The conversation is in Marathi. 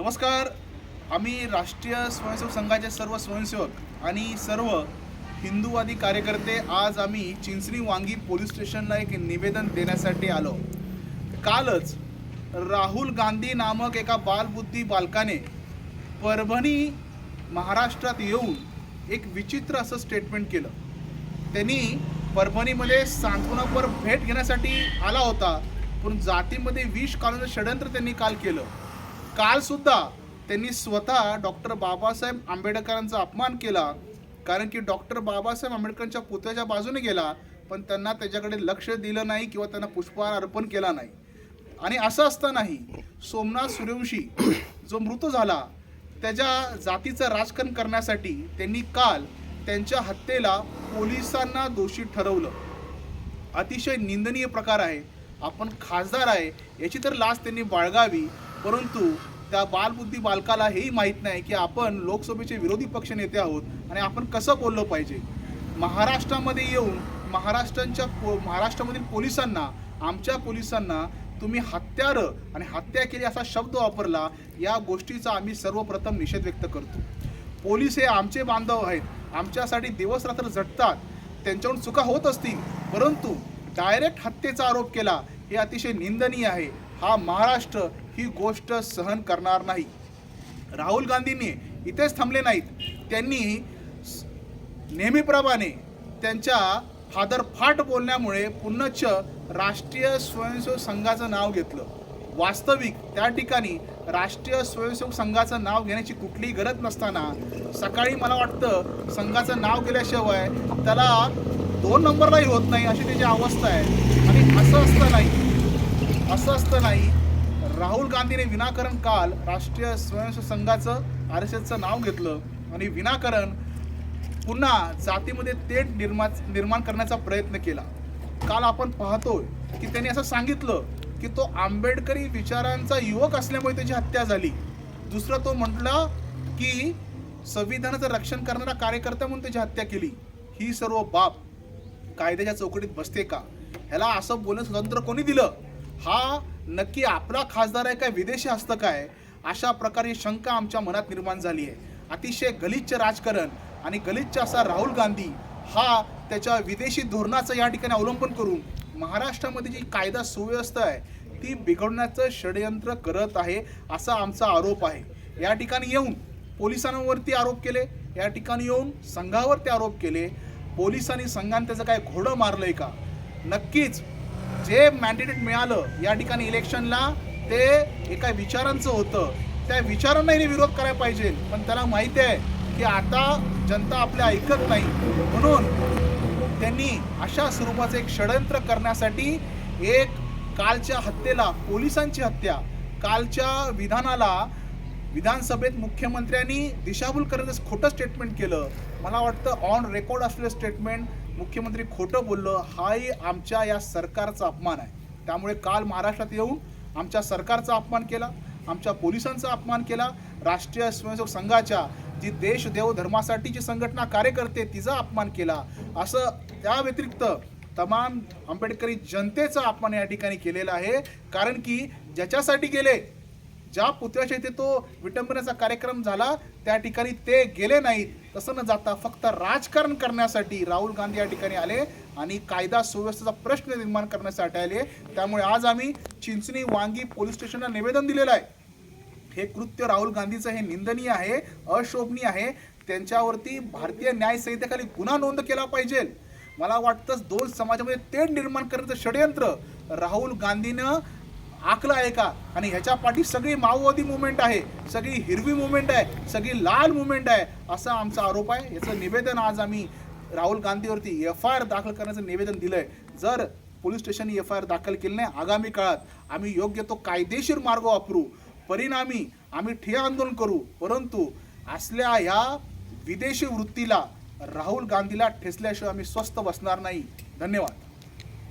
नमस्कार. आम्ही राष्ट्रीय स्वयंसेवक संघाचे सर्व स्वयंसेवक आणि सर्व हिंदूवादी कार्यकर्ते आज आम्ही चिंचणी वांगी पोलीस स्टेशनला एक निवेदन देण्यासाठी आलो. कालच राहुल गांधी नामक एका बालबुद्धी बालकाने परभणी महाराष्ट्रात येऊन एक विचित्र असं स्टेटमेंट केलं. त्यांनी परभणीमध्ये सांत्वनापर भेट घेण्यासाठी आला होता पण जातीमध्ये विष काढण्याचं षडयंत्र त्यांनी काल केलं. काल सुद्धा त्यांनी स्वतः डॉक्टर बाबासाहेब आंबेडकरांचा अपमान केला. कारण की डॉक्टर बाबासाहेब आंबेडकरांच्या पुतळ्याच्या बाजूने गेला पण त्यांना त्याच्याकडे लक्ष दिलं नाही किंवा त्यांना पुष्पहार अर्पण केला नाही. आणि असं असतानाही सोमनाथ सूर्यवंशी जो मृत झाला त्याच्या जातीचं राजकारण करण्यासाठी त्यांनी काल त्यांच्या हत्येला पोलिसांना दोषी ठरवलं. अतिशय निंदनीय प्रकार आहे. आपण खासदार आहे याची तर लाच त्यांनी बाळगावी. परंतु त्या बालबुद्धी बालकाला हेही माहीत नाही की आपण लोकसभेचे विरोधी पक्ष नेते आहोत आणि आपण कसं बोललं पाहिजे. महाराष्ट्रामध्ये येऊन महाराष्ट्रांच्या पो महाराष्ट्रामधील पोलिसांना आमच्या पोलिसांना तुम्ही हत्यारं आणि हत्या केली असा शब्द वापरला या गोष्टीचा आम्ही सर्वप्रथम निषेध व्यक्त करतो. पोलीस हे आमचे बांधव आहेत. आमच्यासाठी दिवस रात्र झटतात. त्यांच्याकडून चुका होत असतील. परंतु डायरेक्ट हत्येचा आरोप केला हे अतिशय निंदनीय आहे. हा महाराष्ट्र ही गोष्ट सहन करणार नाही. राहुल गांधींनी इथेच थांबले नाहीत. त्यांनी नेहमीप्रमाणे त्यांच्या फादरफाट बोलण्यामुळे पुन्हाच राष्ट्रीय स्वयंसेवक संघाचं नाव घेतलं. वास्तविक त्या ठिकाणी राष्ट्रीय स्वयंसेवक संघाचं नाव घेण्याची कुठलीही गरज नसताना सकाळी मला वाटतं संघाचं नाव गेल्याशिवाय त्याला दोन नंबरलाही होत नाही अशी त्याची अवस्था आहे. आणि असं असतं नाही. असं असतं नाही. राहुल गांधीने विनाकारण काल राष्ट्रीय स्वयंसेवक संघाचं आर एस एसचं नाव घेतलं. आणि विनाकारण पुन्हा जातीमध्ये तेट निर्मा निर्माण करण्याचा प्रयत्न केला. काल आपण पाहतोय की त्यांनी असं सांगितलं की तो आंबेडकरी विचारांचा युवक असल्यामुळे त्याची हत्या झाली. दुसरं तो म्हटला की संविधानाचं रक्षण करणारा कार्यकर्ता म्हणून त्याची हत्या केली. ही सर्व बाब कायद्याच्या चौकटीत बसते का? ह्याला असं बोलणं स्वतंत्र कोणी दिलं? हा नक्की आपला खासदार आहे काय विदेशी असतं काय? अशा प्रकारे शंका आमच्या मनात निर्माण झाली आहे. अतिशय गलिच्छ राजकारण आणि गलिच्छ असा राहुल गांधी हा त्याच्या विदेशी धोरणाचं या ठिकाणी अवलंबन करून महाराष्ट्रामध्ये जी कायदा सुव्यवस्था आहे ती बिघडण्याचं षडयंत्र करत आहे असा आमचा आरोप आहे. या ठिकाणी येऊन पोलिसांवरती आरोप केले या ठिकाणी येऊन संघावरती आरोप केले. पोलिसांनी संघाने त्याचं काय घोडं मारलंय का? नक्कीच जे मॅन्डेट मिळालं या ठिकाणी इलेक्शनला ते एका विचारांचं होतं. त्या विचारांनाही विरोध करायला पाहिजे. पण त्याला माहिती आहे की आता जनता आपल्या ऐकत नाही. म्हणून त्यांनी अशा स्वरूपाचं एक षडयंत्र करण्यासाठी एक कालच्या हत्येला पोलिसांची हत्या कालच्या विधानाला विधानसभेत मुख्यमंत्र्यांनी दिशाभूल करण्याचं खोटं स्टेटमेंट केलं. मला वाटतं ऑन रेकॉर्ड असलेलं स्टेटमेंट मुख्यमंत्री खोटं बोललं हाही आमच्या या सरकारचा अपमान आहे. त्यामुळे काल महाराष्ट्रात येऊन आमच्या सरकारचा अपमान केला आमच्या पोलिसांचा अपमान केला राष्ट्रीय स्वयंसेवक संघाच्या जी देश देव धर्मासाठीची संघटना कार्यकर्ते तिचा अपमान केला. असं त्या व्यतिरिक्त तमाम आंबेडकरी जनतेचा अपमान या ठिकाणी केलेला आहे. कारण की ज्याच्यासाठी गेले ज्या पुतळ्याच्या इथे तो विटंबनेचा कार्यक्रम झाला त्या ठिकाणी ते गेले नाहीत. तसं न जाता फक्त राजकारण करण्यासाठी राहुल गांधी या ठिकाणी आले आणि कायदा सुव्यवस्थेचा प्रश्न निर्माण करण्यासाठी आले. त्यामुळे आज आम्ही चिंचणी वांगी पोलीस स्टेशनला निवेदन दिलेलं आहे. हे कृत्य राहुल गांधीचं हे निंदनीय आहे अशोभनीय आहे. त्यांच्यावरती भारतीय न्याय संहितेखाली गुन्हा नोंद केला पाहिजे. मला वाटतं दोन समाजामध्ये तेढ निर्माण करण्याचं षडयंत्र राहुल गांधीनं आखलं आहे का? आणि ह्याच्या पाठी सगळी माओवादी मुवमेंट आहे सगळी हिरवी मुवमेंट आहे सगळी लाल मुवमेंट आहे असा आमचा आरोप आहे. याचं निवेदन आज आम्ही राहुल गांधीवरती एफ आय आर दाखल करण्याचं निवेदन दिलंय. जर पोलीस स्टेशनने एफ आय आर दाखल केली नाही आगामी काळात आम्ही योग्य तो कायदेशीर मार्ग वापरू परिणामी आम्ही ठिय्या आंदोलन करू. परंतु असल्या ह्या विदेशी वृत्तीला राहुल गांधीला ठेचल्याशिवाय आम्ही स्वस्थ बसणार नाही. धन्यवाद.